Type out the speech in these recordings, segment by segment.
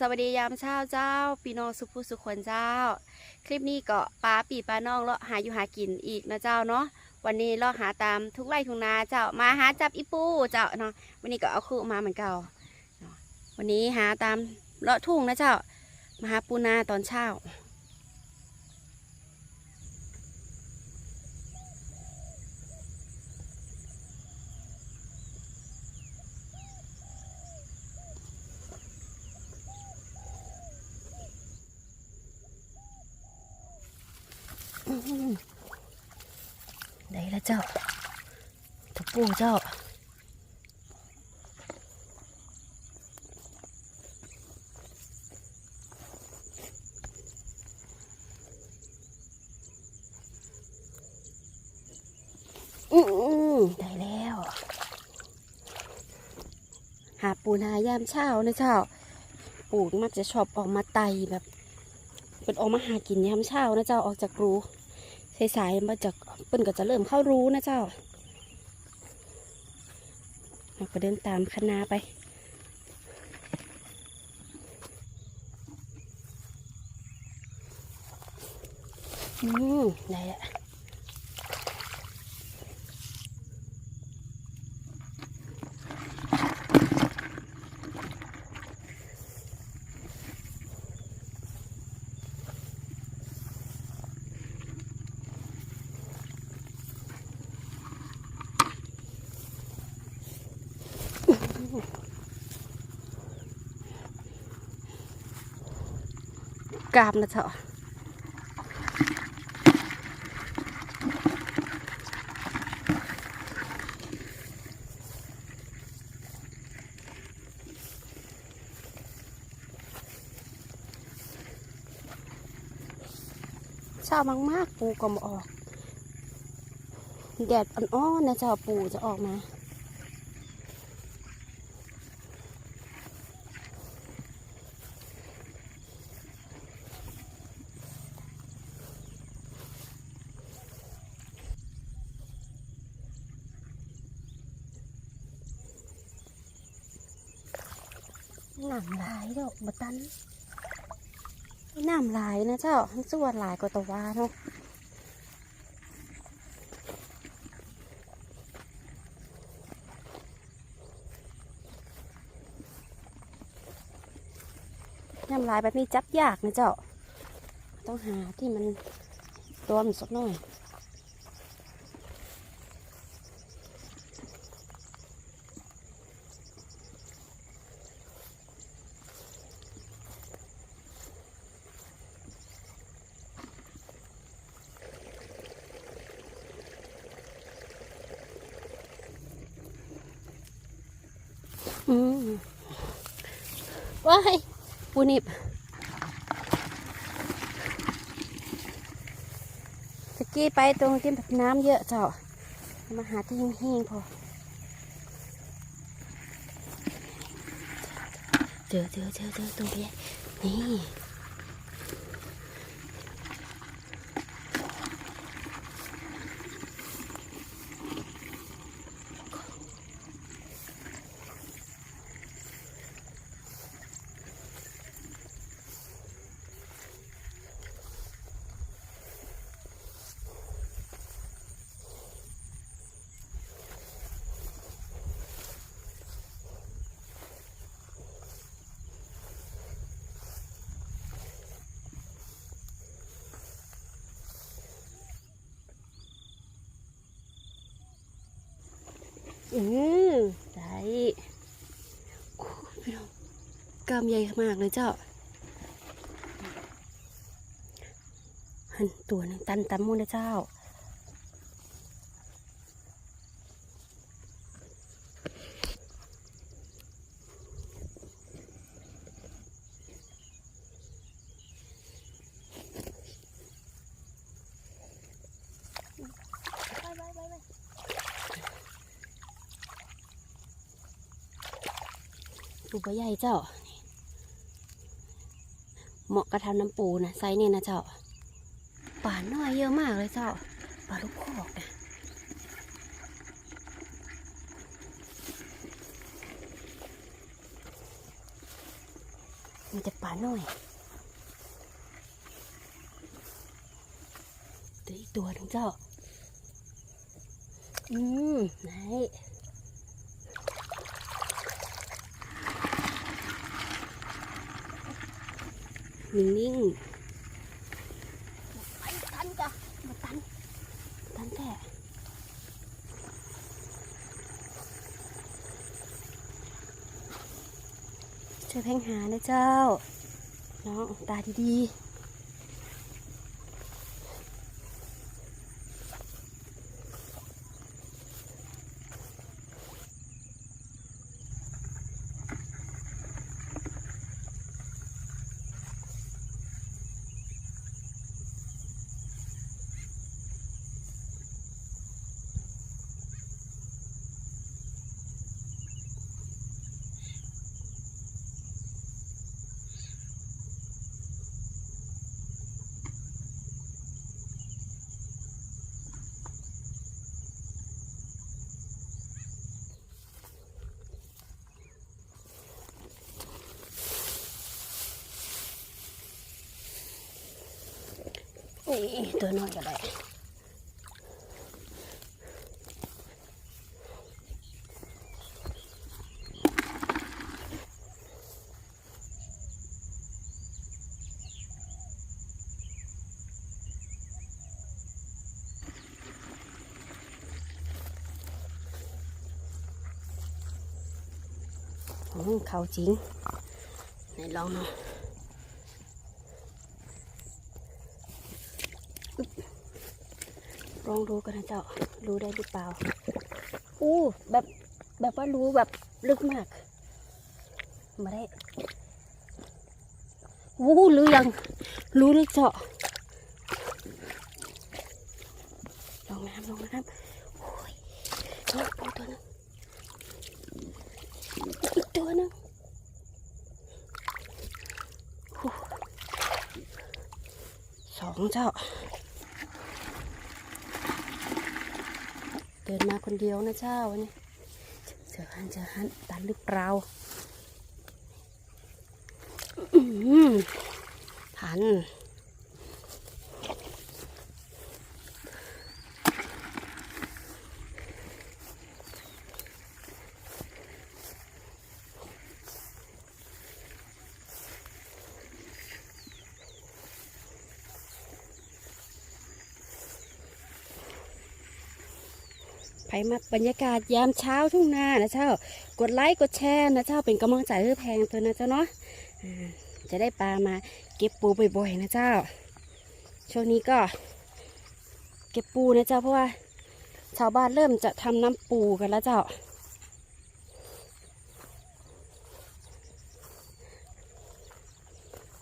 สวัสดียามเช้าเจ้าพี่น้องสุภูสุขคนเจ้า คลิปนี้ก็ป้าปีป้าน้องเลาะหาอยู่หากินอีกนะเจ้าเนาะวันนี้เลาะหาตามทุกไร่ทุกนาเจ้ามาหาจับอีปูเจ้าเนาะวันนี้ก็เอาคู่มาเหมือนเก่าเนวันนี้หาตามเลาะทุ่งนะเจ้ามาหาปูนาตอนเช้า ได้แล้วเจ้าตะปูเจ้าอือได้แล้ว หาปูนายามเช้านะเจ้า ปูมักจะชอบออกมาไตแบบเป็นออกมาหากินยามเช้านะเจ้าออกจากรู สายๆมาจากเปิ้นก็จะเริ่มเข้ารู้นะเจ้าเราก็เดินตามคณาไป อืม ได้ละ กาบนะเจ้าเช้ามากๆปูก็มาออก แดดอ่อนๆนะเจ้าปูจะออกมา น้ำลายดอกบตันน้ำลายนะเจ้าทั้งส่วนหลายกว่าตัววาเนาะน้ำลายแบบนี้จับยากนะเจ้า ต้องหาที่มันรวมันสักหน่อย อืม ว้ายปูนิบตะกี้ไปตรงที่แบบน้ำเยอะเจ้า มาหาที่แห้งๆพอ เจอเจอเจอเจอตัวเบี้ยนี่ อือได้โอ้พี่น้องกำใหญ่มากเลยเจ้า หันตัวหนึงตันตันมูนะเจ้า ปูปลาใหญ่เจ้า เหมาะกับทำน้ำปูนะไซส์เนี่ยนะเจ้าป่าน้อยเยอะมากเลยเจ้าป่าลูกคอกนะมีแต่ปลาน่อยตัวอีกตัวหนึงเจ้า อืม ไหน นิ่งๆตันตันจ้ะมาตันตันแท้ช่วยเพ่งหานะเจ้า น้องตาดีๆ นี่ตัวน้อยก็ได้อืมเขาจริงไหนลองหน่อยอึ๊บ ลองดูกันนะเจ้า รู้ได้หรือเปล่า อู้แบบแบบว่ารู้แบบลึกมาก มาได้วู้รู้ยัง รู้หรือเจาะลองน้ำลองน้ำโอ้ยนี่ปูตัวนึงอีกตัวนึงสองเจ้า เดินมาคนเดียวนะเจ้าวันนี้เจอฮันเจอฮันตันหรือเปล่าทัน ไปมาบรรยากาศยามเช้าทุ่งนานะเจ้ากดไลค์กดแชร์นะเจ้าเป็นกำลังใจให้แพงตัวนะเจ้าเนาะจะได้ปลามาเก็บปูบ่อยๆนะเจ้า ช่วงนี้ก็ เก็บปูนะเจ้าเพราะว่า ชาวบ้านเริ่มจะทำน้ำปูกันแล้วเจ้า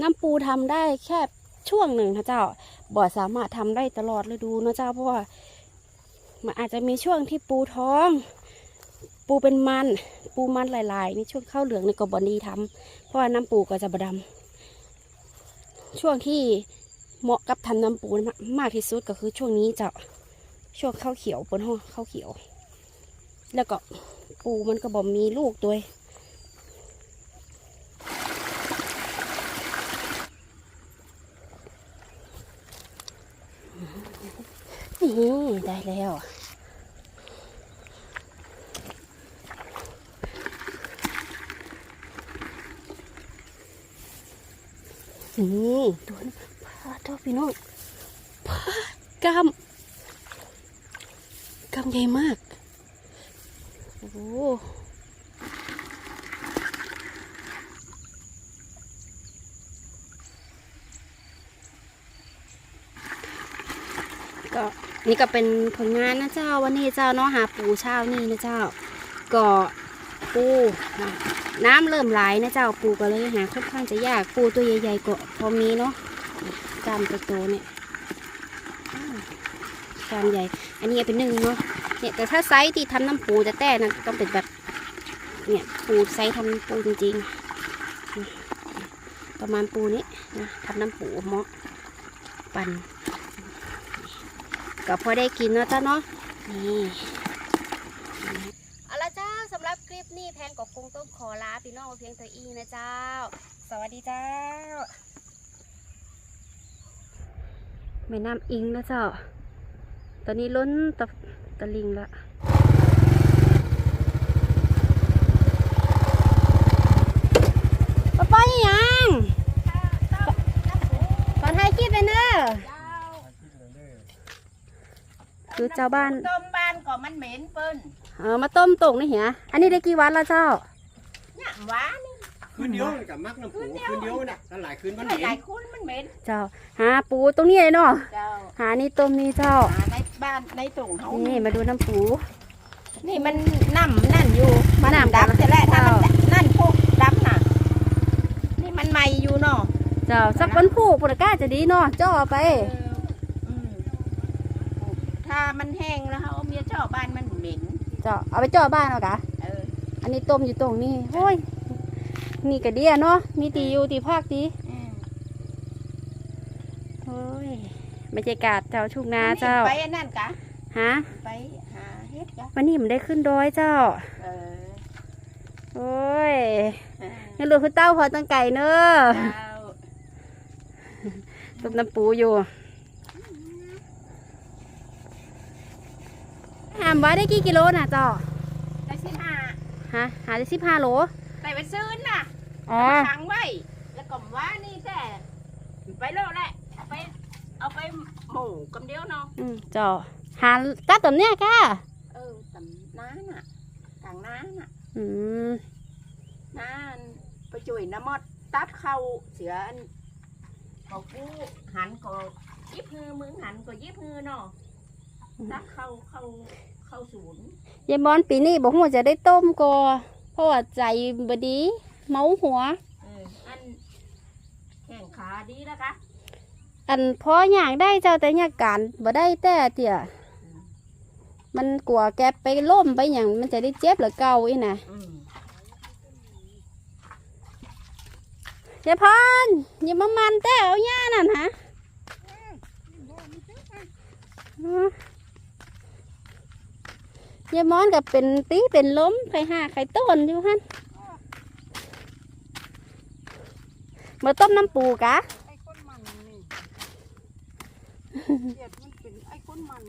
น้ำปูทำได้แค่ช่วงหนึ่งนะเจ้า บ่สามารถทำได้ตลอดฤดูนะเจ้าเพราะว่า มันอาจจะมีช่วงที่ปูท้อง ปูเป็นมัน ปูมันหลายๆนี่ช่วงข้าวเหลืองในกบอนีทำเพราะว่าน้ำปูก็จะบดำช่วงที่เหมาะกับทำน้ำปูมากที่สุดก็คือช่วงนี้จะช่วงข้าวเขียวปนห้องข้าวเขียว แล้วก็ปูมันก็บ่มีลูกด้วยนี่ได้แล้ว นี่ตัวนี้พาตัวพี่น้องพากล้ามกล้ามใหญ่มาก โอ้โหก็นี่ก็เป็นผลงานนะเจ้าวันนี้เจ้าเนาะหาปูเช้านี่นะเจ้าก็ปู นะน้ำเริ่มไหลนะเจ้าปูก็เลยหาค่อนข้างจะยากปูตัวใหญ่ๆก็พอมีเนาะจามโตๆเนี่ยอ้ามใหญ่ อันนี้เป็นหนึ่งเนาะเนี่ยแต่ถ้าไซส์ที่ทำน้ำปูจะแต่นั้นต้องเป็นแบบเนี่ยปูไซส์ทำปูจริงๆ ประมาณปูนี้นะทำน้ำปูเมาะปั่นก็พอได้กินเนาะจ้าเนาะนี่ อาละเจ้าสำหรับคลิปนี้แพนก็คงต้องขอลาพี่น้องไว้เพียงเท่าอีนะเจ้า สวัสดีเจ้าแม่น้ำอิงนะเจ้า ตอนนี้ล้นตะตะลิงละป้าป้ายังขอถ่ายคลิปเลยเนอะคือเจ้าบ้านต้มบ้านก็มันเหม็นเปิ้นเออมาต้มตกนี่เหียอันนี้ได้กี่วันแล้วเจ้า เนี่ยหวานคืนเดียวกับมักน้ำปูคืนเดียวน่ะแล้วหลายคืนมันเห็นลายคุณมันเหม็นเจ้าหาปูตรงนี้เลยเนาะเจ้าหานี่ต้มนี่เจ้าหาในบ้านในตุ่งเขานี่มาดูน้ำปู นี่มันน้ำนั่นอยู่มันน้ำดำแต่แรกถ้ามันนั่นพวกดำน่ะนี่มันใหม่อยู่เนาะเจ้าสักวันผูกปุระก้าจะดีเนาะจ่อไปถ้ามันแห้งแล้วเขาเอาเมียเจ้าบ้านมันเหม็นเจ้าเอาไปจ่อบ้านเอากะ อออันนี้ต้มอยู่ตรงนี้โอ้ยนี่กะเดียเนาะมีตีอยู่ตีภาคตีอืมโอ้ยบรรยากาศแถวทุ่งนาเจ้าไปอันนั่นกะฮะไปหาเฮ็ดกะวันนี้มันได้ขึ้นดอยเจ้าเออโอ้ยเอองั้นลูกคือเต้าพอตังไก่เนอะเจ้าต้มน้ำปูอยู่หามว่าได้กี่กิโลน่ะเจ้าได้สิห้า ฮะหาได้สิบห้าโลแต่ไปซื้อน่ะอ๋อขังไว้ แล้วก็ว่านี่แต่ไปโลดแหละเอาไปเอาไปหมูกำเดียวเนาะอืมเจ้าหาก้าต้นเนี่ยก้าเออตำน้าน่ะกลางน้าน่ะ อืมน้าอันไปจุยน้ำมอดตัดเข้าเสืออันเขากู้หันก็ยิบมือมึงหันก็ยิบมือเนาะตัดเข้าเข้า เข้าศูนย์ยายมอนปีนี้บอกว่าจะได้ต้มก็เพราะว่าใจบดีเมาหัว เอออันแข่งขาดีแล้วกะอันพออย่างได้เจ้าแต่อยากการบ่ได้แต่เตี่ยมันกลัวแกไปล่มไปอย่างมันจะได้เจ็บหรือเก่าอีน่ะอืมยายพรอย่ามามันแต่เอาย่านั่นฮะอืม ยายมอนก็เป็นตีเป็นล้มไข่ห้าไข่ต้นอยู่ฮั่นมาต้มน้ำปูกะไอ้ก้นมันนี่เกลียดมันเป็นไอ้ก้นมัน